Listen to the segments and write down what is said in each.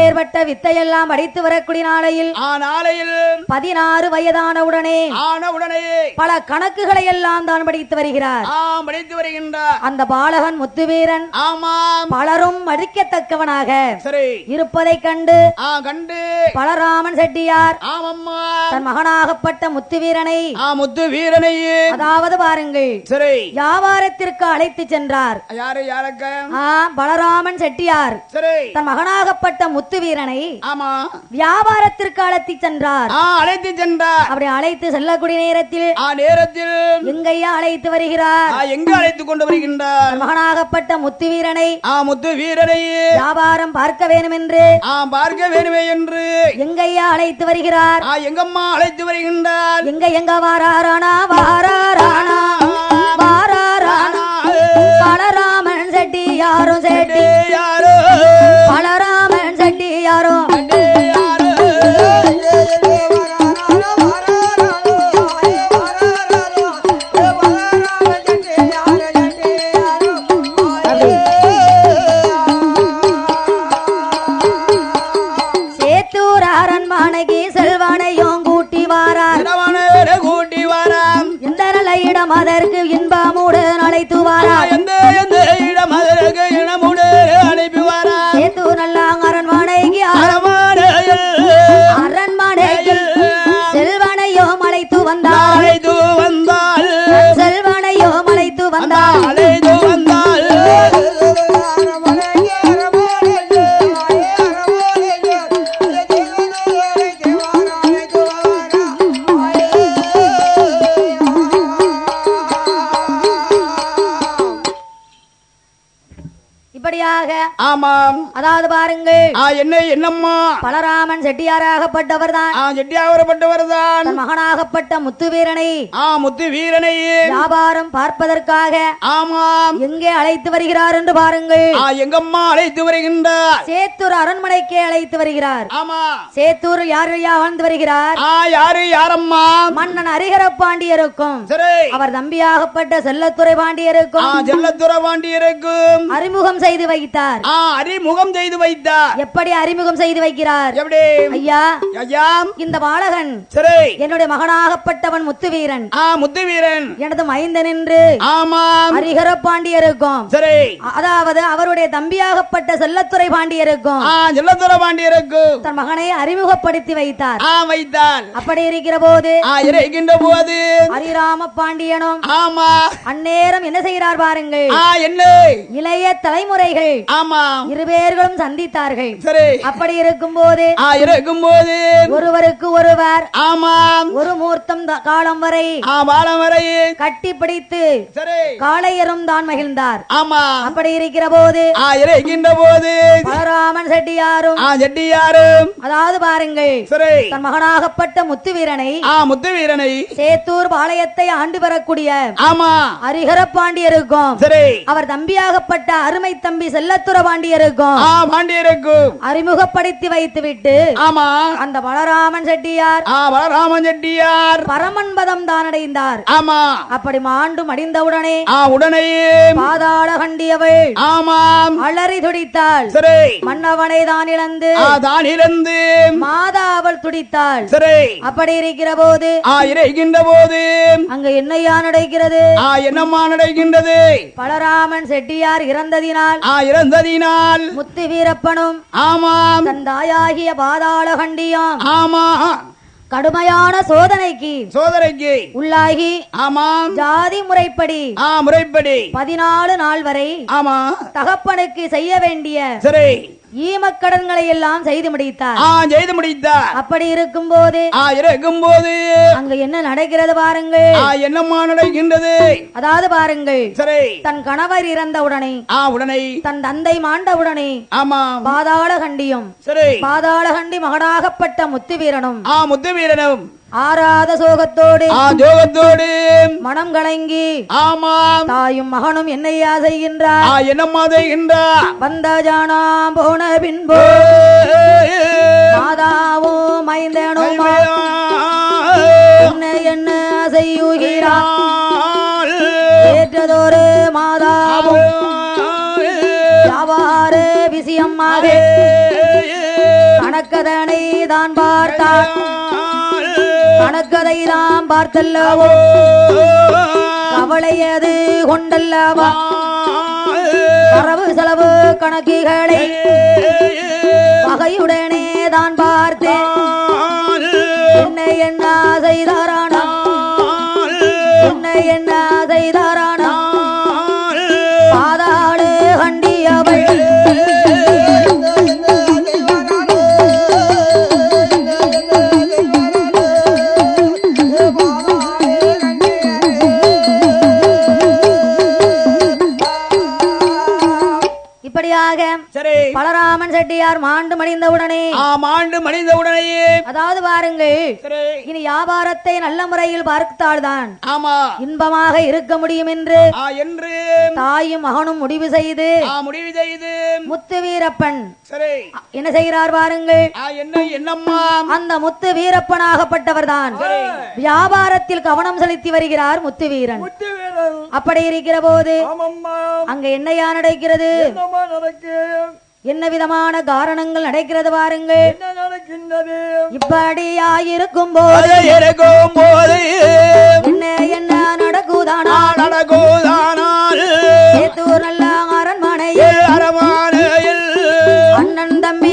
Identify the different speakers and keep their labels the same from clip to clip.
Speaker 1: இப்பேற்பட்ட வித்தையெல்லாம் படித்து வரக்கூடிய நாளையில்
Speaker 2: நாளையில்
Speaker 1: பதினாறு வயதான உடனே
Speaker 2: ஆன உடனே
Speaker 1: பல கணக்குகளை எல்லாம் தான் படித்து வருகிறார்.
Speaker 2: ஆம் படித்து வருகின்றார்.
Speaker 1: அந்த பாலகன் முத்துவீரன்
Speaker 2: ஆமாம்.
Speaker 1: பலரும் மதிக்கத்தக்கவனாக
Speaker 2: சரி.
Speaker 1: இருப்பதைக் கண்டு
Speaker 2: ஆ கண்டு.
Speaker 1: பலராமன் செட்டியார்
Speaker 2: ஆமம்மா.
Speaker 1: தன் மகனாகப்பட்ட முத்துவீரனை
Speaker 2: ஆ முத்து வீரனையே
Speaker 1: அதாவது பாருங்கள்
Speaker 2: சரி.
Speaker 1: வியாபாரத்திற்கு அழைத்து சென்றார்.
Speaker 2: யாரு யாரக்க?
Speaker 1: ஆ பலராமன் செட்டியார்.
Speaker 2: சரி.
Speaker 1: தன் மகனாகப்பட்ட முத்துவீரனை
Speaker 2: ஆமா.
Speaker 1: வியாபாரத்திற்கு அழைத்து சென்றார்
Speaker 2: அழைத்து சென்றார்.
Speaker 1: அப்படி அழைத்து செல்லக்கூடிய நேரத்தில்
Speaker 2: நேரத்தில்
Speaker 1: எங்கையா அழைத்து வருகிறார்?
Speaker 2: எங்க அழைத்து கொண்டு வருகின்றார்?
Speaker 1: மகனாகப்பட்ட முத்துவீரனை
Speaker 2: ஆ முத்து வீரனையே
Speaker 1: வியாபாரம் பார்க்க வேண்டும் என்று
Speaker 2: பார்க்க வேணுமே என்று
Speaker 1: எங்கையா அழைத்து வருகிறார்?
Speaker 2: ஆ எங்கம்மா அழைத்து வருகின்றார்?
Speaker 1: எங்க எங்க வாராரானா வாராரானா?
Speaker 2: என்ன என்னம்மா?
Speaker 1: பலராமன் செட்டியாராகப்பட்டவர் தான்
Speaker 2: ஆ செட்டியாவரப்பட்டவர் தான்
Speaker 1: மகனாகப்பட்ட முத்துவீரனை
Speaker 2: ஆ முத்து வீரனையே
Speaker 1: வியாபாரம் பார்ப்பதற்காக
Speaker 2: ஆமாம்.
Speaker 1: எங்கே அழைத்து வருகிறார் என்று பாருங்கள்.
Speaker 2: எங்கம்மா அழைத்து வருகின்றார்?
Speaker 1: சேத்தூர் அரண்மனைக்கே அழைத்து வருகிறார்.
Speaker 2: ஆமா.
Speaker 1: சேத்தூர் யார் வாழ்ந்து வருகிறார்?
Speaker 2: யாரு யாரம்மா?
Speaker 1: மன்னன் ஹரிஹர பாண்டியருக்கும்
Speaker 2: சரி.
Speaker 1: அவர் தம்பியாகப்பட்ட செல்லத்துறை பாண்டியருக்கும்
Speaker 2: செல்லத்துற பாண்டியருக்கும்.
Speaker 1: அறிமுகம் செய்து வைத்தார்.
Speaker 2: அறிமுகம் செய்து வைத்தார்.
Speaker 1: எப்படி அறிமுகம் செய்து வைக்கிறார்?
Speaker 2: எப்படி?
Speaker 1: ஐயா
Speaker 2: ஐயா.
Speaker 1: இந்த பாலகன்
Speaker 2: சரி.
Speaker 1: என்னுடைய மகனாகப்பட்டவன் முத்துவீரன்.
Speaker 2: ஆ முத்து வீரன்
Speaker 1: எனது மைந்தன் என்று
Speaker 2: ஆமாம்.
Speaker 1: ஹரிஹர பாண்டியருக்கும்
Speaker 2: சரி.
Speaker 1: அதாவது அவருடைய தம்பியாகப்பட்ட செல்லத்துறை பாண்டியருக்கும்
Speaker 2: ஆ செல்லத்துற பாண்டியருக்கும்
Speaker 1: தன் மகனை அறிமுகப்படுத்தி வைத்தார்.
Speaker 2: ஆ வைத்தால்
Speaker 1: அப்படி இருக்கிற போது
Speaker 2: ஆ இருக்கின்ற போது
Speaker 1: ஹரிராம பாண்டியனும்
Speaker 2: ஆமா.
Speaker 1: அந்நேரம் என்ன செய்கிறார் பாருங்கள்.
Speaker 2: ஆ என்ன?
Speaker 1: இளைய தலைமுறைகள்
Speaker 2: ஆமா.
Speaker 1: இருவேர்களும் சந்தித்தார்கள்.
Speaker 2: சரி.
Speaker 1: அப்படி இருக்கும் போது
Speaker 2: இருக்கும் போது
Speaker 1: ஒருவருக்கு ஒருவர்
Speaker 2: ஆமாம்.
Speaker 1: ஒரு மூர்த்தம் த- காலம் வரை
Speaker 2: வாழம் வரை
Speaker 1: கட்டி பிடித்து காளையரும் தான் மகிழ்ந்தார்.
Speaker 2: ஆமா
Speaker 1: அப்படி இருக்கிற போது
Speaker 2: இருக்கின்ற போது
Speaker 1: பலராமன் செட்டியாரும்
Speaker 2: செட்டியாரும்
Speaker 1: அதாவது பாருங்கள்
Speaker 2: சரி.
Speaker 1: தன் மகனாகப்பட்ட முத்துவீரனை
Speaker 2: ஆ முத்து வீரனை
Speaker 1: சேத்தூர் பாளையத்தை ஆண்டு வரக்கூடிய
Speaker 2: ஆமா.
Speaker 1: ஹரிஹர பாண்டியருக்கும்
Speaker 2: சரி.
Speaker 1: அவர் தம்பியாகப்பட்ட அருமை தம்பி செல்லத்துற பாண்டியருக்கும் பாண்டியருக்கும் அறிமுகப்படுத்தி வைத்துவிட்டு
Speaker 2: ஆமா.
Speaker 1: அந்த பலராமன் செட்டியார்
Speaker 2: பலராமன் செட்டியார்.
Speaker 1: பரமன்பதம் தான் அடைந்தார்.
Speaker 2: ஆமா.
Speaker 1: அப்படி மாண்டு மடிந்தவுடனே
Speaker 2: உடனே
Speaker 1: பாதாள கண்டியவள்
Speaker 2: ஆமாம்.
Speaker 1: அலறி துடித்தாள்.
Speaker 2: சரி.
Speaker 1: மன்னவனை தான் இழந்து
Speaker 2: தான் இருந்து
Speaker 1: மாதா அவள் துடித்தாள்.
Speaker 2: சரி.
Speaker 1: அப்படி இருக்கிற போது
Speaker 2: ஆ இறைகின்ற போது
Speaker 1: அங்க என்னையா நடக்கிறது?
Speaker 2: ஆ என்னம்மா நடக்கின்றது?
Speaker 1: பலராமன் செட்டியார் இறந்ததினால்
Speaker 2: ஆ இறந்ததினால்
Speaker 1: முத்து வீரப்பனும்
Speaker 2: ஆமாம்.
Speaker 1: தன் தாயாகிய பாதாள கண்டியாம்
Speaker 2: ஆமா.
Speaker 1: கடுமையான சோதனைக்கு
Speaker 2: சோதரைக்கு
Speaker 1: உள்ளாகி
Speaker 2: ஆமாம்.
Speaker 1: ஜாதி முறைப்படி
Speaker 2: ஆ முறைப்படி.
Speaker 1: பதினாலு நாள் வரை
Speaker 2: ஆமா.
Speaker 1: தகப்பனுக்கு செய்ய வேண்டிய
Speaker 2: சரி.
Speaker 1: ஈமக்கடன்களை எல்லாம் செய்து முடித்தார்.
Speaker 2: செய்து முடித்தார்.
Speaker 1: அப்படி இருக்கும்போது
Speaker 2: ஆ இருக்கும் போது
Speaker 1: அங்க என்ன நடக்கிறது பாருங்கள்.
Speaker 2: என்னம்மா நடக்கின்றது?
Speaker 1: அதாவது பாருங்கள்
Speaker 2: சரி.
Speaker 1: தன் கணவர் இறந்தவுடனே
Speaker 2: ஆ உடனே.
Speaker 1: தன் தந்தை மாண்டவுடனே
Speaker 2: ஆமாம்
Speaker 1: பாதாள கண்டியும்
Speaker 2: சரி.
Speaker 1: பாதாள கண்டி மகனாகப்பட்ட முத்து வீரனும்
Speaker 2: ஆ முத்து வீரனும்
Speaker 1: ஆறாத சோகத்தோடு
Speaker 2: ஆ ஜோகத்தோடு
Speaker 1: மனம் கலங்கி
Speaker 2: ஆமாம்.
Speaker 1: தாயும் மகனும் என்னையா செய்கின்றார்
Speaker 2: ஆ என்னம்மா செய்கின்றா?
Speaker 1: வந்த ஜானாம் போன பின்பு மாதாவோ மைந்தனும்? என்ன என்ன செய்யுகிறார் ஏற்றதொரு மாதாவும் யாவாறு விஷயமாக கணக்கதனை தான் பார்த்தார். கணக்கதை தான் பார்த்தல்லவோ கவலையது கொண்டல்லவா? வரவு செலவு கணக்குகளை வகையுடனே தான் பார்த்தேன் என்ன என்ன செட்டியார் மாண்டு மடிந்தவுடனே.
Speaker 2: ஆ மாண்டு மணிந்த உடனேயே
Speaker 1: அதாவது பாருங்கள் இனி வியாபாரத்தை நல்ல முறையில் பார்த்தால்தான்.
Speaker 2: ஆமா.
Speaker 1: இன்பமாக இருக்க முடியும் என்று
Speaker 2: என்று.
Speaker 1: தாயும் மகனும் முடிவு செய்து
Speaker 2: முடிவு செய்து.
Speaker 1: முத்து வீரப்பன்.
Speaker 2: சரி.
Speaker 1: என்ன செய்கிறார் பாருங்கள்
Speaker 2: என்னம்மா?
Speaker 1: அந்த முத்து வீரப்பனாகப்பட்டவர் தான் வியாபாரத்தில் கவனம் செலுத்தி வருகிறார் முத்து வீரன். அப்படி இருக்கிற போது அங்க என்னையா நடக்கிறது? என்ன விதமான காரணங்கள் நடக்கிறது பாருங்கள்.
Speaker 3: நடக்கின்றது?
Speaker 1: இப்படியாயிருக்கும் போது
Speaker 2: இருக்கும் போது
Speaker 1: என்ன என்ன நடக்குதானா?
Speaker 2: நடக்குதானால்
Speaker 1: சேத்தூர் நல்ல அரண்மனையில்
Speaker 2: அரமானையில்
Speaker 1: அண்ணன் தம்பி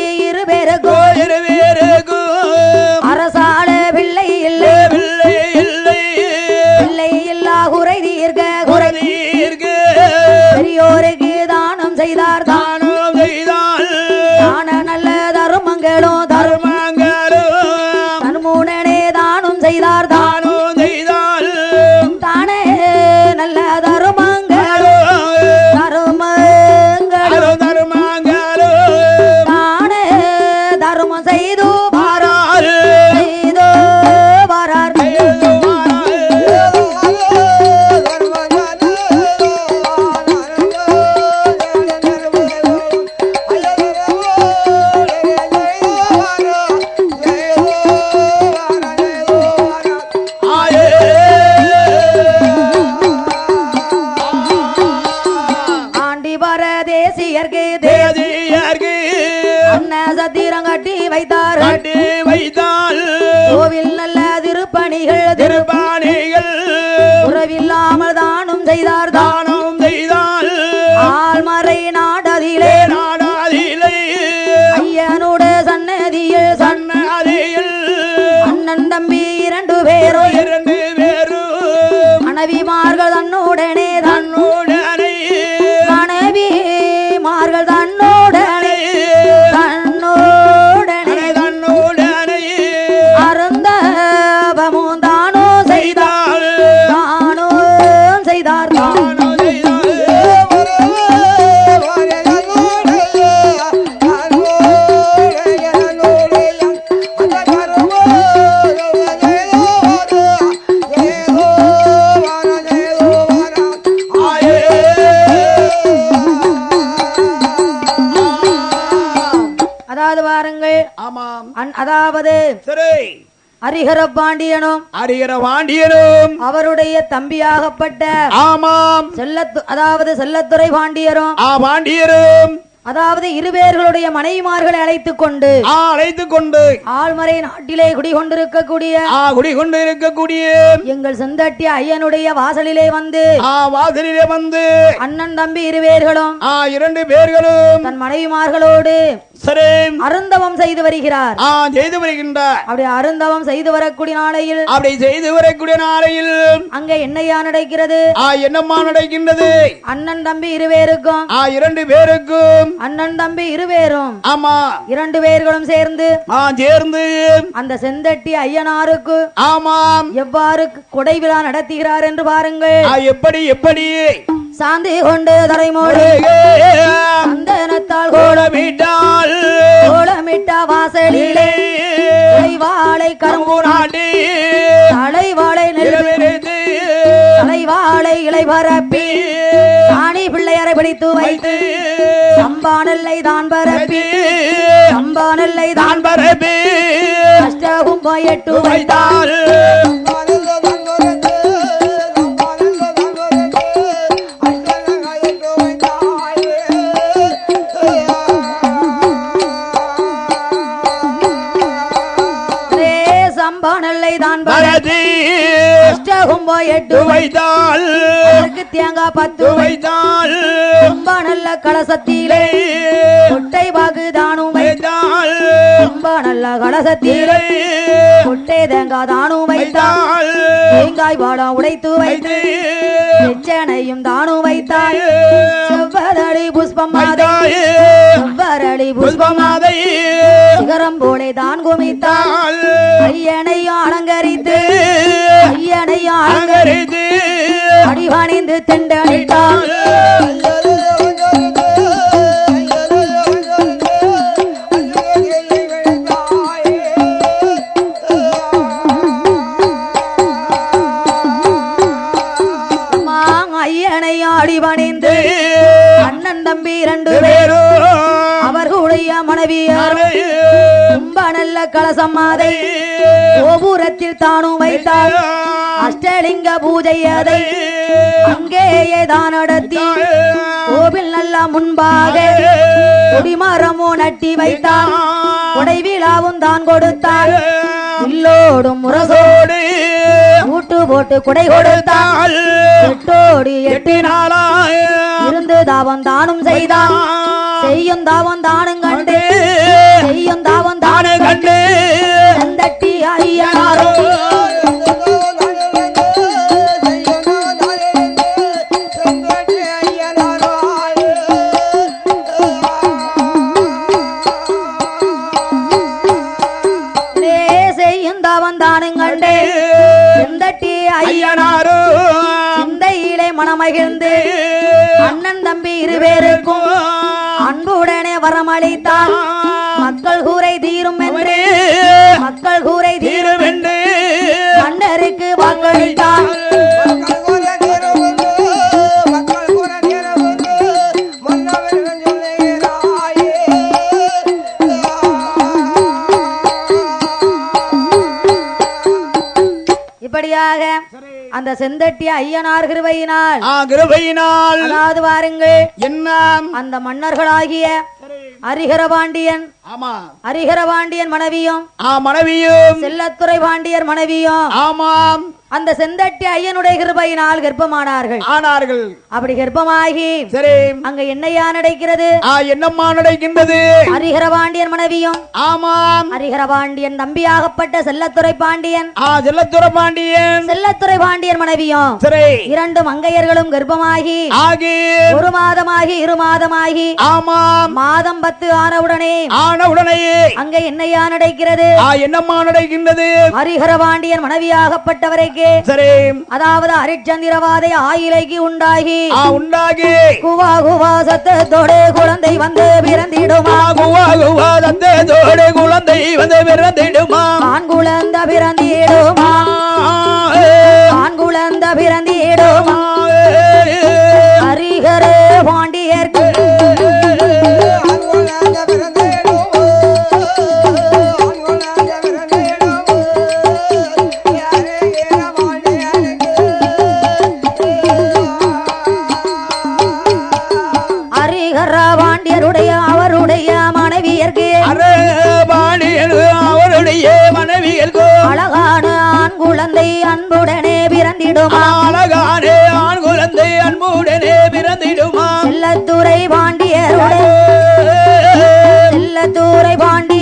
Speaker 1: திருப்பணிகள் உறவில்லாமல் தானும் செய்தார் தான் அதாவது
Speaker 2: சரி.
Speaker 1: ஹரிஹர பாண்டியனும்
Speaker 2: அறிகிற வாண்டியனும்
Speaker 1: அவருடைய தம்பியாகப்பட்ட
Speaker 2: ஆமாம்.
Speaker 1: செல்லத்து அதாவது செல்லத்துறை பாண்டியரும்
Speaker 2: ஆ வாண்டியரும்
Speaker 1: அதாவது இருவேர்களுடைய மனைவிமார்களை அழைத்துக் கொண்டு
Speaker 2: ஆ அழைத்து கொண்டு
Speaker 1: ஆழ்மறை நாட்டிலே குடிகொண்டிருக்கக்கூடிய
Speaker 2: குடிகொண்டு இருக்கக்கூடிய
Speaker 1: எங்கள் செந்தட்டி ஐயனுடைய வாசலிலே வந்து
Speaker 2: ஆ வாசலிலே வந்து
Speaker 1: அண்ணன் தம்பி இருவேர்களும்
Speaker 2: இரண்டு பேர்களும்
Speaker 1: தன் மனைவிமார்களோடு
Speaker 2: சரி
Speaker 1: அருந்தவம் செய்து வருகிறார்.
Speaker 2: ஆ செய்து வருகின்றார்
Speaker 1: அப்படி அருந்தவம் செய்து வரக்கூடிய நாளையில்
Speaker 2: அப்படி செய்து வரக்கூடிய நாளையில்.
Speaker 1: அங்க என்னையா நடக்கிறது?
Speaker 2: ஆ என்னம்மா நடக்கின்றது?
Speaker 1: அண்ணன் தம்பி இருவேருக்கும்
Speaker 2: ஆ இரண்டு பேருக்கும்.
Speaker 1: அண்ணன் தம்பி இருவேரும்
Speaker 2: ஆமா.
Speaker 1: இரண்டு பேர்களும் சேர்ந்து
Speaker 2: ஆ சேர்ந்து.
Speaker 1: அந்த செந்தட்டி ஐயனாருக்கு
Speaker 2: ஆமாம்.
Speaker 1: எவ்வாறு கொடை விழா நடத்துகிறார் என்று பாருங்கள்.
Speaker 2: ஆ எப்படி எப்படி?
Speaker 1: சாந்தி கொண்டு தலைமோடு சந்தனத்தால்
Speaker 2: கோலமிட்டால்
Speaker 1: கோலமிட்ட வாசலிலே. தலைவாளை கரும்பு
Speaker 2: நாட்டி.
Speaker 1: தலைவாளை
Speaker 2: நிலவிருந்து
Speaker 1: தலைவாளை இலைபரப்பி. ராணி பிள்ளையரை பிடித்து வைத்து. சம்பானல்லை தான் பரப்பி. சம்பானல்லை தான்
Speaker 2: பரப்பி.
Speaker 1: அஷ்டகும் போயிட்டு வைத்தார் உடைத்து வைத்து எச்சனையும் தானும் வைத்தார் செவ்வரளி புஷ்பம் மாதை செவ்வரளி புஷ்பம்
Speaker 2: புஷ்பமாதை
Speaker 1: சிகரம் போலே தான் குமித்தார் ஐயனையும் அலங்கரித்து ஐயனையும் அலங்கரித்து. அடிவணிந்து திண்டளித்தார் வைத்தார் அஷ்டலிங்க பூஜை அதை அங்கேயே தான் நடத்தி கோவில் நல்ல முன்பாக கொடிமரமோ நட்டி வைத்தார் கொடை விழாவும் தான் கொடுத்தார் இல்லோடும் முரசோ கூட்டு போட்டு குடை கொடுத்தார் எட்டோடு எட்டு
Speaker 2: நாளாய்
Speaker 1: இருந்து தாவம் தானும் செய்தான். செய்யும் தாவம் தானும் கண்டு செய்யும் தாவம்
Speaker 2: தானே
Speaker 1: தானும்
Speaker 2: கண்டு.
Speaker 1: தந்தட்டி ஐயனாரும் பகிர்ந்து அண்ணன் தம்பி இருவேருக்கும் அன்புடனே வரமளித்தார் மக்கள் கூரை தீரும் என்று மக்கள் கூரை தீரும்
Speaker 2: என்று
Speaker 1: மன்னருக்கு வாக்களித்தார். இப்படியாக அந்த செந்தட்டி ஐயனார் கிருபையினால்
Speaker 2: ஆ கிருபையினால்
Speaker 1: அதாவது வாருங்கள்.
Speaker 2: என்ன?
Speaker 1: அந்த மன்னர்களாகிய ஹரிஹர பாண்டியன்
Speaker 2: ஆமா.
Speaker 1: ஹரிஹர பாண்டியன் மனைவியும்
Speaker 2: ஆ மனைவியும்.
Speaker 1: செல்லத்துறை பாண்டியர் மனைவியும்
Speaker 2: ஆமாம்.
Speaker 1: அந்த செந்தட்டி ஐயனுடைய கிருபையினால் கர்ப்பமானார்கள்.
Speaker 2: ஆனார்கள்.
Speaker 1: அப்படி கர்ப்பமாகி
Speaker 2: சரி.
Speaker 1: அங்க என்னையா நடக்கிறது?
Speaker 2: ஆ என்னம்மா நடக்கின்றது?
Speaker 1: ஹரிஹர பாண்டியன் மனைவியும்
Speaker 2: ஆமாம்.
Speaker 1: ஹரிஹர பாண்டியன் தம்பியாகப்பட்ட செல்லத்துறை பாண்டியன்
Speaker 2: ஆ செல்லத்துற பாண்டியன்.
Speaker 1: செல்லத்துறை பாண்டியன் மனைவியும்
Speaker 2: சரி.
Speaker 1: இரண்டு மங்கையர்களும் கர்ப்பமாகி
Speaker 2: ஆகி.
Speaker 1: ஒரு மாதமாகி இரு மாதமாகி
Speaker 2: ஆமாம்.
Speaker 1: மாதம் பத்து ஆனவுடனே
Speaker 2: ஆன உடனேயே
Speaker 1: அங்க என்னையா நடக்கிறது?
Speaker 2: ஆ என்னம்மா நடக்கின்றது?
Speaker 1: ஹரிஹர பாண்டியன் மனைவியாகப்பட்டவரைக்கு
Speaker 2: சரி.
Speaker 1: அதாவது அரிச்சந்திரவாதை ஆயிலைக்கு உண்டாகி
Speaker 2: உண்டாகி.
Speaker 1: குவா குவா சத்தத்தோடு குழந்தை வந்து பிறந்திடுமா?
Speaker 2: ஆகுவா குவா தத்தோடு குழந்தை வந்து பிறந்திடுமா?
Speaker 1: ஆண் குழந்த பிறந்திடுமா ஆண் குழந்த பிறந்திடுமா? ஹரிஹர பாண்டியர்க்கு அன்புடனே பிறந்திடுமா?
Speaker 2: அழகானே ஆண் குழந்தை அன்புடனே பிறந்திடுமா?
Speaker 1: செல்லத்துறை பாண்டியருடைய செல்லத்துறை பாண்டியரும்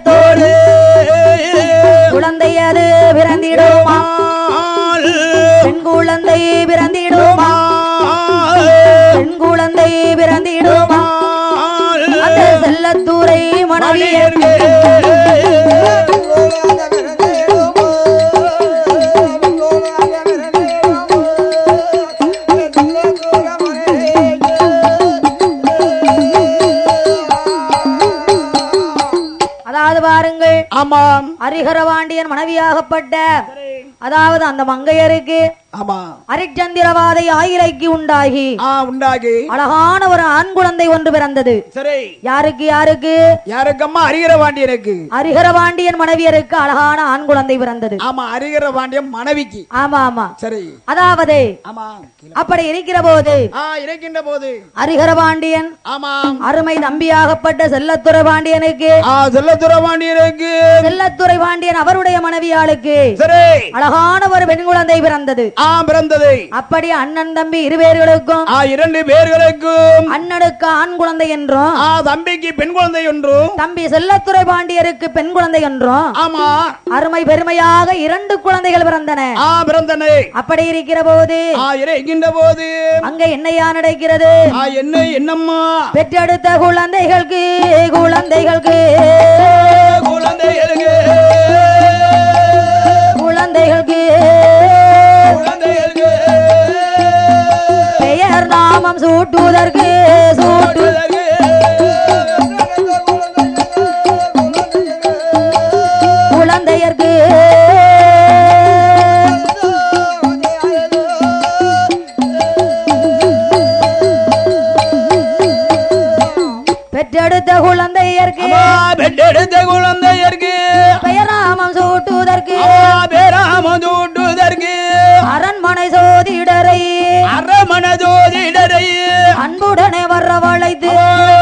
Speaker 1: சத்தத்தோடு குழந்தை அது பிறந்திடுமா பெண் குழந்தை பிறந்திடுமா பெண் குழந்தை பிறந்திடுமா
Speaker 2: ஆமாம்.
Speaker 1: ஹரிஹரவாண்டியன் மனைவியாகப்பட்ட அதாவது அந்த மங்கையருக்கு
Speaker 2: ஆமா.
Speaker 1: அரிச்சந்திரவாதை ஆயிலைக்கு உண்டாகி
Speaker 2: உண்டாகி.
Speaker 1: அழகான ஒரு ஆண் குழந்தை ஒன்று பிறந்தது.
Speaker 2: சரி.
Speaker 1: யாருக்கு யாருக்கு?
Speaker 2: யாருக்கம்மா? அரிகிற பாண்டியனுக்கு.
Speaker 1: ஹரிஹரவாண்டியன் மனைவியருக்கு அழகான ஆண் குழந்தை பிறந்தது.
Speaker 2: ஆமா அரிகிற பாண்டியன் மனைவிக்கு.
Speaker 1: ஆமா ஆமா.
Speaker 2: சரி.
Speaker 1: அதாவது
Speaker 2: ஆமா.
Speaker 1: அப்படி இருக்கிற போது
Speaker 2: இருக்கின்ற போது
Speaker 1: ஹரிஹரபாண்டியன்
Speaker 2: ஆமாம்
Speaker 1: அருமை தம்பியாகப்பட்ட செல்லத்துறை பாண்டியனுக்கு
Speaker 2: செல்லத்துற பாண்டியனுக்கு.
Speaker 1: செல்லத்துறை பாண்டியன் அவருடைய மனைவியாளுக்கு
Speaker 2: சரி.
Speaker 1: அழகான ஒரு பெண் குழந்தை பிறந்தது.
Speaker 2: ஆ பிறந்தது.
Speaker 1: அப்படி அண்ணன் தம்பி இருவேர்களுக்கும்
Speaker 2: ஆ இரண்டு பேர்களுக்கும்.
Speaker 1: அண்ணனுக்கு ஆண் குழந்தை என்றும்
Speaker 2: ஆ தம்பிக்கு பெண் குழந்தை ஒன்றும்
Speaker 1: தம்பி செல்லத்துறை பாண்டியருக்கு பெண் குழந்தை என்றும்
Speaker 2: ஆமா.
Speaker 1: அருமை பெருமையாக இரண்டு குழந்தைகள் பிறந்தன.
Speaker 2: ஆ பிறந்தனை.
Speaker 1: அப்படி இருக்கிற போது
Speaker 2: ஆ இருக்கின்ற போது.
Speaker 1: அங்க என்னையா நடக்கிறது?
Speaker 2: ஆ என்ன என்னம்மா?
Speaker 1: பெற்றெடுத்த குழந்தைகளுக்கு குழந்தைகளுக்கு. நாமம் சூட்டுவதற்கு சூட்டு. குழந்தையர்க்கு. பெற்றெடுத்த குழந்தையர்க்கு.
Speaker 2: பெற்றெடுத்த குழந்தையருக்கு.
Speaker 1: பெயர் நாமம் சூட்டுவதற்கு.
Speaker 2: அம்மா
Speaker 1: அன்புடனே வரவழைத்து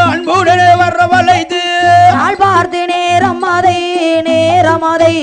Speaker 2: அன்புடனே வர்ற வளைத்து
Speaker 1: நாள் பார்த்து நேரம் அதை நேரம் அதை.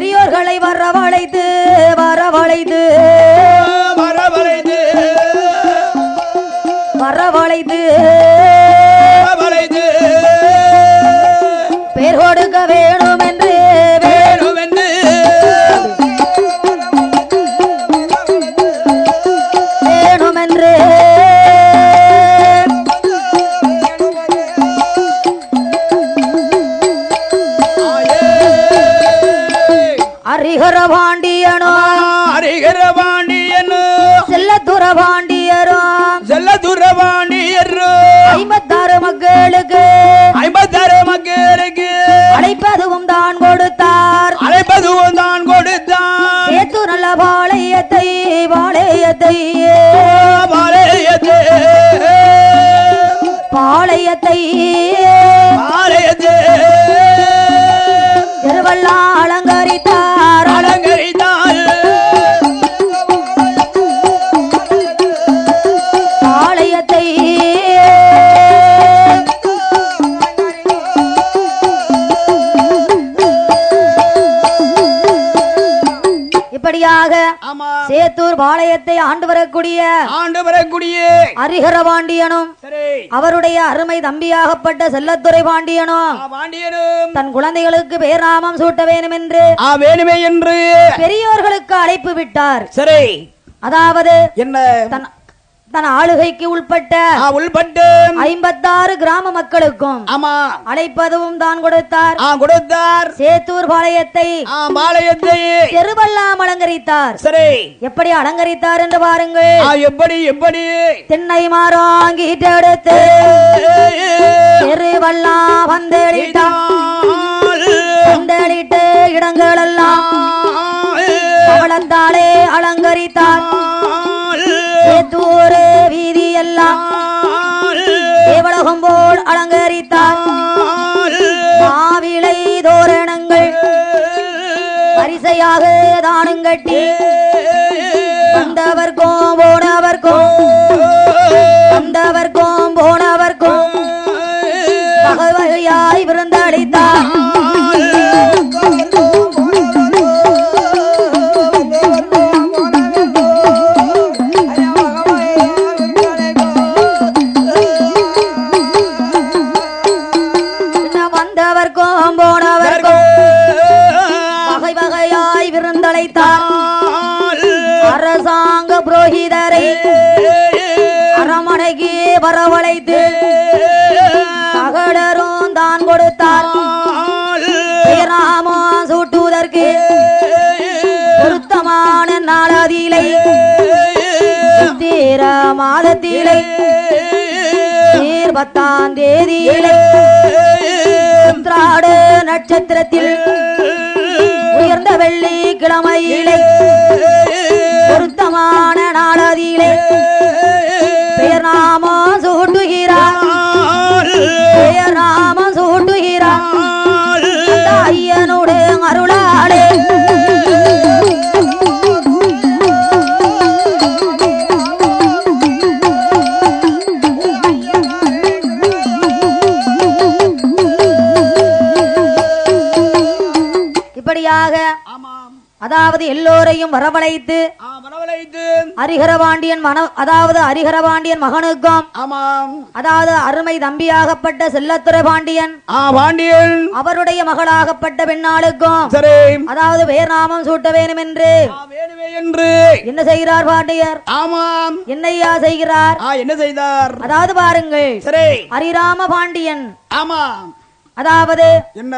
Speaker 1: பெரியோர்களை வரவழைத்து வரவழைத்து. கொடுத்தார்.
Speaker 2: அழைப்பதுவும் தான் கொடுத்தான்.
Speaker 1: சேத்து நல்ல பாளையத்தை பாளையத்தை
Speaker 2: பாளையத்து
Speaker 1: பாளையத்தை
Speaker 2: பாளையத்து
Speaker 1: சேத்தூர் பாளையத்தை ஆண்டு வரக்கூடிய
Speaker 2: ஆண்டு வரக்கூடிய
Speaker 1: ஹரிஹர பாண்டியனும் அவருடைய அருமை தம்பியாகப்பட்ட செல்லத்துறை பாண்டியனும்
Speaker 2: பாண்டியனும்.
Speaker 1: தன் குழந்தைகளுக்கு பேர்நாமம் சூட்ட வேண்டும் என்று
Speaker 2: வேணுமே என்று.
Speaker 1: பெரியோர்களுக்கு அழைப்பு விட்டார்.
Speaker 2: சரி.
Speaker 1: அதாவது
Speaker 2: என்ன?
Speaker 1: தன் ஆளுகைக்கு உட்பட்ட
Speaker 2: ஆ உள்பட்டு.
Speaker 1: ஐம்பத்தாறு கிராம மக்களுக்கும்
Speaker 2: ஆமா.
Speaker 1: அழைப்பதும் தான் கொடுத்தார்.
Speaker 2: கொடுத்தார்.
Speaker 1: சேத்தூர் பாளையத்தை
Speaker 2: பாளையத்தை.
Speaker 1: தெருவெல்லாம் அலங்கரித்தார்.
Speaker 2: சரி.
Speaker 1: எப்படி அலங்கரித்தார் என்று பாருங்கள்.
Speaker 2: எப்படி எப்படி.
Speaker 1: தென்னை மாறாங்கிட்டெடுத்து தெருவெல்லாம் வந்தளித்தார் வந்தளிட்டு இடங்களெல்லாம் கவளத்தாலே அலங்கரித்தார். வீதி தேவலகம் போல் அலங்கரித்தார். மாவிளை தோரணங்கள் வரிசையாக தானுங்கட்டி வந்தவர் வந்தவர்க்கும் சூட்டுவதற்கு பொருத்தமான நாளதிலை. சித்திர மாதத்திலை. பத்தாம் தேதியிலை. திராடு நட்சத்திரத்தில். உயர்ந்த வெள்ளி கிழமையிலை. பொருத்தமான நாளதிலே. அதாவது எல்லோரையும் வரவழைத்து
Speaker 2: மனவளைத்து
Speaker 1: ஹரிஹரபாண்டியன் மன அதாவது ஹரிஹரபாண்டியன் மகனுக்கும்
Speaker 2: ஆமாம்.
Speaker 1: அதாவது அருமை தம்பியாகப்பட்ட செல்லத்துறை பாண்டியன்
Speaker 2: ஆ பாண்டியன்.
Speaker 1: அவருடைய மகளாகப்பட்ட பெண்ணாளுக்கும்
Speaker 2: சரி.
Speaker 1: அதாவது வேர் நாமம் சூட்ட என்று
Speaker 2: வேணுமே என்று.
Speaker 1: என்ன செய்கிறார் பாண்டியர்?
Speaker 2: ஆமாம்.
Speaker 1: என்னையா செய்கிறார்?
Speaker 2: என்ன செய்தார்?
Speaker 1: அதாவது பாருங்கள்.
Speaker 2: சரி.
Speaker 1: ஹரிராம பாண்டியன்.
Speaker 2: ஆமாம்.
Speaker 1: அதாவது
Speaker 2: என்ன?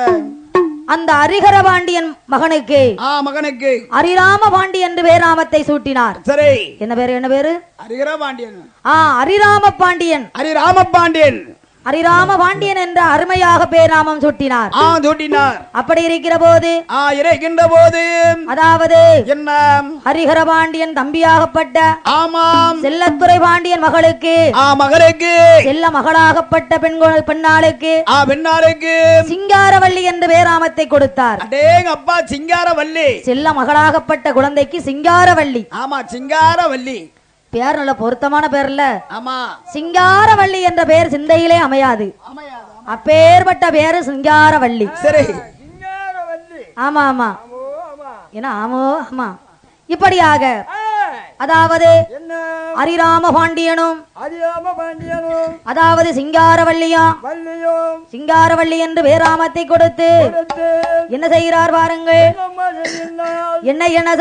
Speaker 1: அந்த ஹரிஹர பாண்டியன் மகனுக்கு.
Speaker 2: ஆ மகனுக்கு.
Speaker 1: ஹரிராம பாண்டி என்று பேராமத்தை சூட்டினார்.
Speaker 2: சரி.
Speaker 1: என்ன பேரு என்ன பேரு?
Speaker 2: ஹரிகர பாண்டியன்.
Speaker 1: ஆ ஹரிராம பாண்டியன்.
Speaker 2: ஹரி ராமபாண்டியன்
Speaker 1: ஹரிராம பாண்டியன் என்ற அருமையாக பேராமம் சூட்டினார்.
Speaker 2: ஆ சூட்டினார்.
Speaker 1: அப்படி இருக்கிற போது
Speaker 2: ஆ இறைக்கின்ற போது
Speaker 1: அதாவது
Speaker 2: என்ன?
Speaker 1: ஹரிஹர பாண்டியன் தம்பியாகப்பட்ட
Speaker 2: ஆமாம்.
Speaker 1: செல்லத்துறை பாண்டியன் மகளுக்கு
Speaker 2: ஆ மகனுக்கு
Speaker 1: செல்ல மகளாகப்பட்ட பெண்கள் பெண்ணாளுக்கு
Speaker 2: ஆ பெண்ணாருக்கு
Speaker 1: சிங்காரவள்ளி என்ற பேராமத்தை கொடுத்தார்.
Speaker 2: அடேங்க அப்பா சிங்காரவல்லி.
Speaker 1: செல்ல மகளாகப்பட்ட குழந்தைக்கு சிங்காரவள்ளி
Speaker 2: ஆமா சிங்காரவல்லி.
Speaker 1: பேர் நல்ல பொருத்தமான பேர்ல
Speaker 2: ஆமா.
Speaker 1: சிங்காரவள்ளி என்ற பெயர் சிந்தையிலே அமையாது. அப்பேற்பட்ட பேரு சிங்காரவள்ளி.
Speaker 2: சரி.
Speaker 1: ஆமா ஆமா. ஏன்னா ஆமோ ஆமா. இப்படியாக அதாவது
Speaker 3: என்ன?
Speaker 1: ஹரிராம பாண்டியனும் அதாவது சிங்காரவள்ளியும்
Speaker 3: வள்ளியும்
Speaker 1: சிங்காரவள்ளி என்று பேராமத்தை கொடுத்து
Speaker 3: கொடுத்து
Speaker 1: என்ன செய்கிறார் பாருங்கள். என்ன என்ன செய்ய